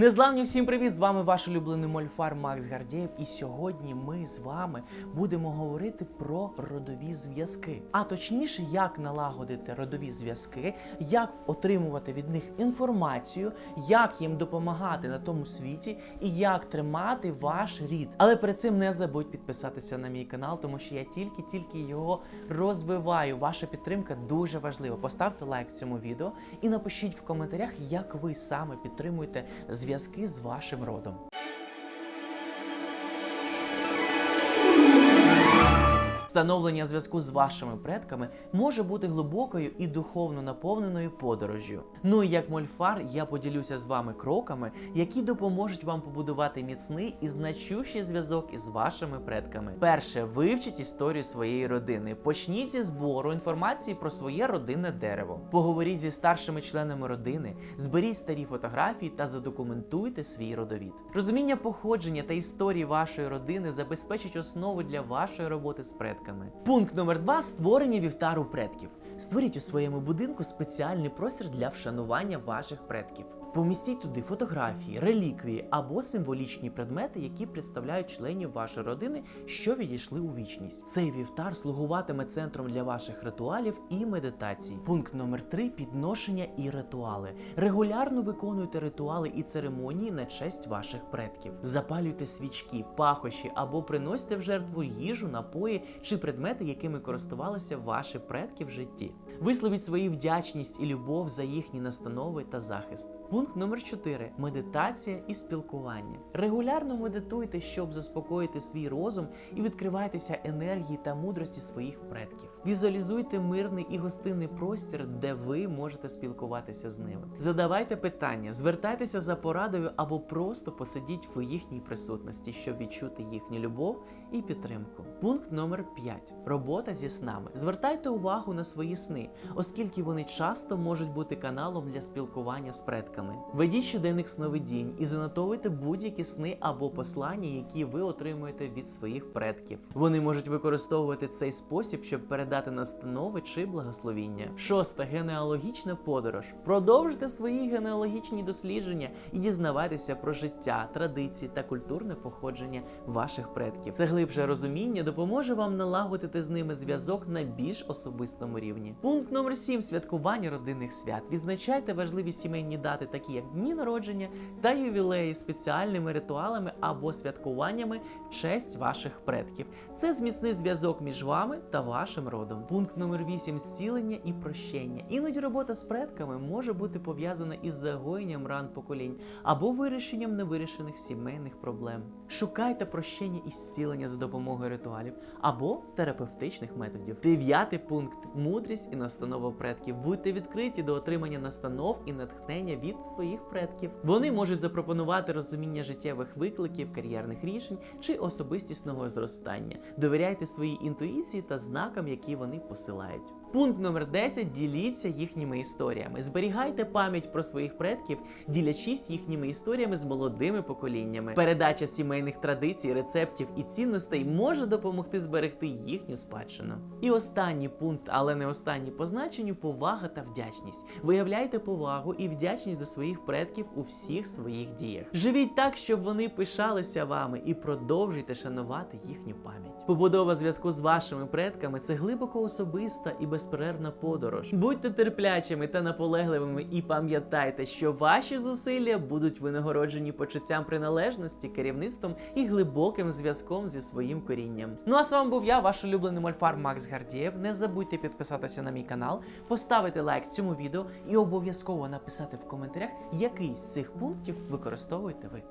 Незламні всім привіт! З вами ваш улюблений мольфар Макс Гардєєв. І сьогодні ми з вами будемо говорити про родові зв'язки. А точніше, як налагодити родові зв'язки, як отримувати від них інформацію, як їм допомагати на тому світі і як тримати ваш рід. Але перед цим не забудь підписатися на мій канал, тому що я тільки-тільки його розвиваю. Ваша підтримка дуже важлива. Поставте лайк цьому відео і напишіть в коментарях, як ви саме підтримуєте зв'язки з вашим родом. Встановлення зв'язку з вашими предками може бути глибокою і духовно наповненою подорожжю. Ну і як мольфар, я поділюся з вами кроками, які допоможуть вам побудувати міцний і значущий зв'язок із вашими предками. Перше, вивчіть історію своєї родини. Почніть зі збору інформації про своє родинне дерево. Поговоріть зі старшими членами родини, зберіть старі фотографії та задокументуйте свій родовід. Розуміння походження та історії вашої родини забезпечить основу для вашої роботи з предками. Пункт номер два створення вівтару предків. Створіть у своєму будинку спеціальний простір для вшанування ваших предків. Помістіть туди фотографії, реліквії або символічні предмети, які представляють членів вашої родини, що відійшли у вічність. Цей вівтар слугуватиме центром для ваших ритуалів і медитацій. Пункт номер 3 підношення і ритуали. Регулярно виконуйте ритуали і церемонії на честь ваших предків. Запалюйте свічки, пахощі або приносьте в жертву їжу, напої чи предмети, якими користувалися ваші предки в житті. Висловіть свою вдячність і любов за їхні настанови та захист. Пункт номер 4 медитація і спілкування. Регулярно медитуйте, щоб заспокоїти свій розум і відкривайтеся енергії та мудрості своїх предків. Візуалізуйте мирний і гостинний простір, де ви можете спілкуватися з ними. Задавайте питання, звертайтеся за порадою або просто посидіть в їхній присутності, щоб відчути їхню любов і підтримку. Пункт номер 5. Робота зі снами. Звертайте увагу на свої сни, оскільки вони часто можуть бути каналом для спілкування з предками. Ведіть щоденник сновидінь і занотовуйте будь-які сни або послання, які ви отримуєте від своїх предків. Вони можуть використовувати цей спосіб, щоб передати настанови чи благословіння. Шоста генеалогічна подорож. Продовжуйте свої генеалогічні дослідження і дізнавайтеся про життя, традиції та культурне походження ваших предків. Це глибше розуміння допоможе вам налагодити з ними зв'язок на більш особистому рівні. Пункт номер 7. святкування родинних свят. Відзначайте важливі сімейні дати, такі як дні народження та ювілеї, спеціальними ритуалами або святкуваннями в честь ваших предків. Це зміцнить зв'язок між вами та вашим родом. Пункт номер 8. зцілення і прощення. Іноді робота з предками може бути пов'язана із загоєнням ран поколінь або вирішенням невирішених сімейних проблем. Шукайте прощення і зцілення за допомогою ритуалів або терапевтичних методів. Дев'ятий пункт мудрість і настанова предків. Будьте відкриті до отримання настанов і натхнення від своїх предків. Вони можуть запропонувати розуміння життєвих викликів, кар'єрних рішень чи особистісного зростання. Довіряйте своїй інтуїції та знакам, які вони посилають. Пункт номер 10. Діліться їхніми історіями. Зберігайте пам'ять про своїх предків, ділячись їхніми історіями з молодими поколіннями. Передача сімейних традицій, рецептів і цінностей може допомогти зберегти їхню спадщину. І останній пункт, але не останній по значенню повага та вдячність. Виявляйте повагу і вдячність до своїх предків у всіх своїх діях. Живіть так, щоб вони пишалися вами, і продовжуйте шанувати їхню пам'ять. Побудова зв'язку з вашими предками це глибоко особиста і безперервна подорож. Будьте терплячими та наполегливими, і пам'ятайте, що ваші зусилля будуть винагороджені почуттям приналежності, керівництвом і глибоким зв'язком зі своїм корінням. Ну а з вами був я, ваш улюблений мольфар Макс Гардієв. Не забудьте підписатися на мій канал, поставити лайк цьому відео і обов'язково написати в коментарях, який з цих пунктів використовуєте ви.